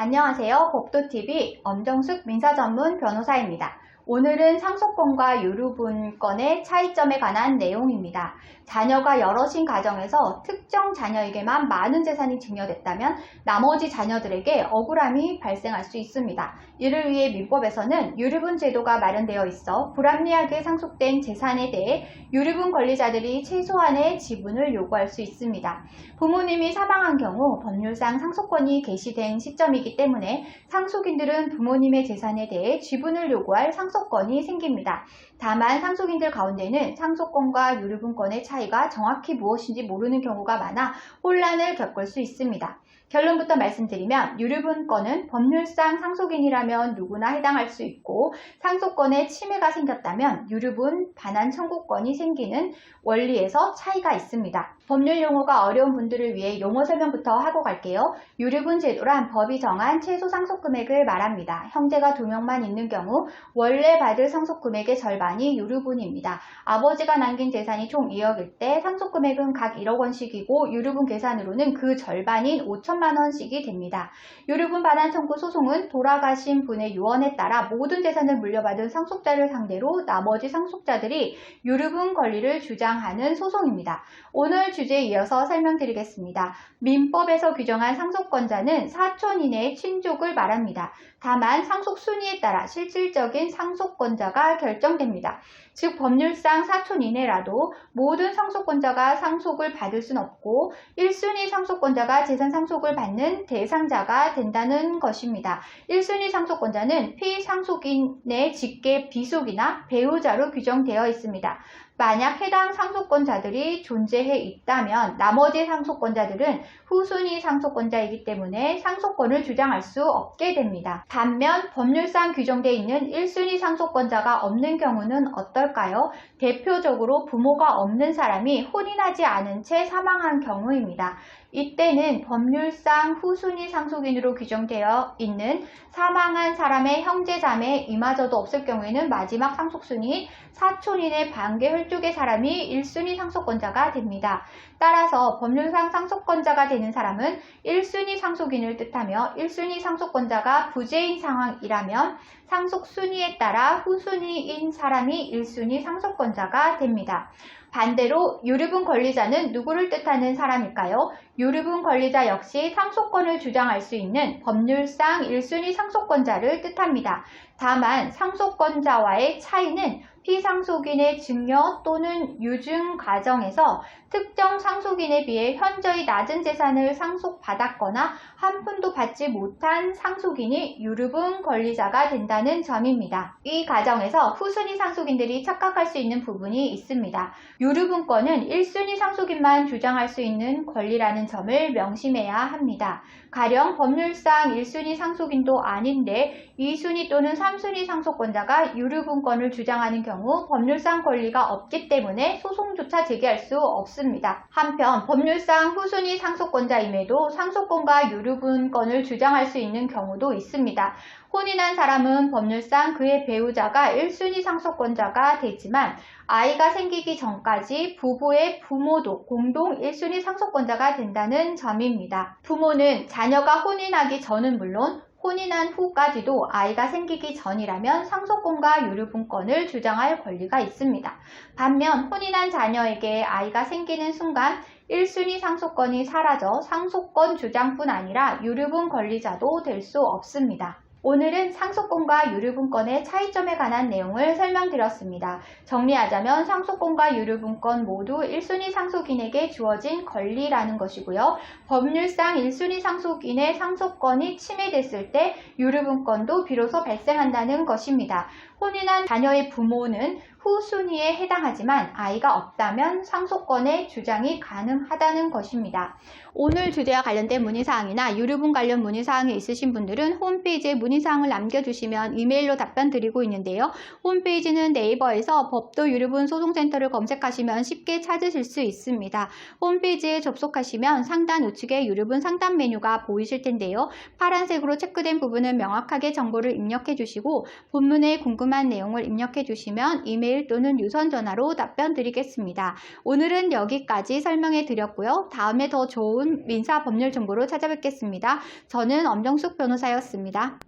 안녕하세요. 법도TV 엄정숙 민사전문 변호사입니다. 오늘은 상속권과 유류분권의 차이점에 관한 내용입니다. 자녀가 여럿인 가정에서 특정 자녀에게만 많은 재산이 증여됐다면 나머지 자녀들에게 억울함이 발생할 수 있습니다. 이를 위해 민법에서는 유류분 제도가 마련되어 있어 불합리하게 상속된 재산에 대해 유류분 권리자들이 최소한의 지분을 요구할 수 있습니다. 부모님이 사망한 경우 법률상 상속권이 개시된 시점이기 때문에 상속인들은 부모님의 재산에 대해 지분을 요구할 상속 권이 생깁니다. 다만 상속인들 가운데는 상속권과 유류분권의 차이가 정확히 무엇인지 모르는 경우가 많아 혼란을 겪을 수 있습니다. 결론부터 말씀드리면 유류분권은 법률상 상속인이라면 누구나 해당할 수 있고 상속권에 침해가 생겼다면 유류분 반환 청구권이 생기는 원리에서 차이가 있습니다. 법률 용어가 어려운 분들을 위해 용어 설명부터 하고 갈게요. 유류분 제도란 법이 정한 최소 상속 금액을 말합니다. 형제가 두 명만 있는 경우 원래 받을 상속 금액의 절반이 유류분입니다. 아버지가 남긴 재산이 총 2억일 때 상속 금액은 각 1억 원씩이고 유류분 계산으로는 그 절반인 5천 만 원씩이 됩니다. 유류분 반환 청구 소송은 돌아가신 분의 유언에 따라 모든 재산을 물려받은 상속자를 상대로 나머지 상속자들이 유류분 권리를 주장하는 소송입니다. 오늘 주제에 이어서 설명드리겠습니다. 민법에서 규정한 상속권자는 사촌 이내의 친족을 말합니다. 다만 상속 순위에 따라 실질적인 상속권자가 결정됩니다. 즉 법률상 사촌 이내라도 모든 상속권자가 상속을 받을 순 없고 1순위 상속권자가 재산 상속을 받는 대상자가 된다는 것입니다. 1순위 상속권자는 피상속인의 직계 비속이나 배우자로 규정되어 있습니다. 만약 해당 상속권자들이 존재해 있다면 나머지 상속권자들은 후순위 상속권자이기 때문에 상속권을 주장할 수 없게 됩니다. 반면 법률상 규정되어 있는 1순위 상속권자가 없는 경우는 어떨까요? 대표적으로 부모가 없는 사람이 혼인하지 않은 채 사망한 경우입니다. 이때는 법률상 후순위 상속인으로 규정되어 있는 사망한 사람의 형제 자매 이마저도 없을 경우에는 마지막 상속순위 사촌인의 반개 혈 족의 사람이 1순위 상속권자가 됩니다. 따라서 법률상 상속권자가 되는 사람은 1순위 상속인을 뜻하며 1순위 상속권자가 부재인 상황이라면 상속 순위에 따라 후순위인 사람이 1순위 상속권자가 됩니다. 반대로 유류분 권리자는 누구를 뜻하는 사람일까요? 유류분 권리자 역시 상속권을 주장할 수 있는 법률상 1순위 상속권자를 뜻합니다. 다만 상속권자와의 차이는 피상속인의 증여 또는 유증 과정에서 특정 상속인에 비해 현저히 낮은 재산을 상속받았거나 한 푼도 받지 못한 상속인이 유류분 권리자가 된다는 점입니다. 이 과정에서 후순위 상속인들이 착각할 수 있는 부분이 있습니다. 유류분권은 1순위 상속인만 주장할 수 있는 권리라는 점을 명심해야 합니다. 가령 법률상 1순위 상속인도 아닌데 2순위 또는 3순위 상속권자가 유류분권을 주장하는 경우 법률상 권리가 없기 때문에 소송조차 제기할 수 없습니다. 한편 법률상 후순위 상속권자임에도 상속권과 유류분권을 주장할 수 있는 경우도 있습니다. 혼인한 사람은 법률상 그의 배우자가 1순위 상속권자가 되지만 아이가 생기기 전까지 부부의 부모도 공동 1순위 상속권자가 된다는 점입니다. 부모는 자녀가 혼인하기 전은 물론 혼인한 후까지도 아이가 생기기 전이라면 상속권과 유류분권을 주장할 권리가 있습니다. 반면 혼인한 자녀에게 아이가 생기는 순간 1순위 상속권이 사라져 상속권 주장뿐 아니라 유류분 권리자도 될 수 없습니다. 오늘은 상속권과 유류분권의 차이점에 관한 내용을 설명드렸습니다. 정리하자면 상속권과 유류분권 모두 1순위 상속인에게 주어진 권리라는 것이고요. 법률상 1순위 상속인의 상속권이 침해됐을 때 유류분권도 비로소 발생한다는 것입니다. 혼인한 자녀의 부모는 후순위에 해당하지만 아이가 없다면 상속권의 주장이 가능하다는 것입니다. 오늘 주제와 관련된 문의사항이나 유류분 관련 문의사항이 있으신 분들은 홈페이지에 문의 문의사항을 남겨주시면 이메일로 답변 드리고 있는데요. 홈페이지는 네이버에서 법도 유류분 소송센터를 검색하시면 쉽게 찾으실 수 있습니다. 홈페이지에 접속하시면 상단 우측에 유류분 상담 메뉴가 보이실 텐데요. 파란색으로 체크된 부분은 명확하게 정보를 입력해 주시고 본문에 궁금한 내용을 입력해 주시면 이메일 또는 유선 전화로 답변 드리겠습니다. 오늘은 여기까지 설명해 드렸고요. 다음에 더 좋은 민사 법률 정보로 찾아뵙겠습니다. 저는 엄정숙 변호사였습니다.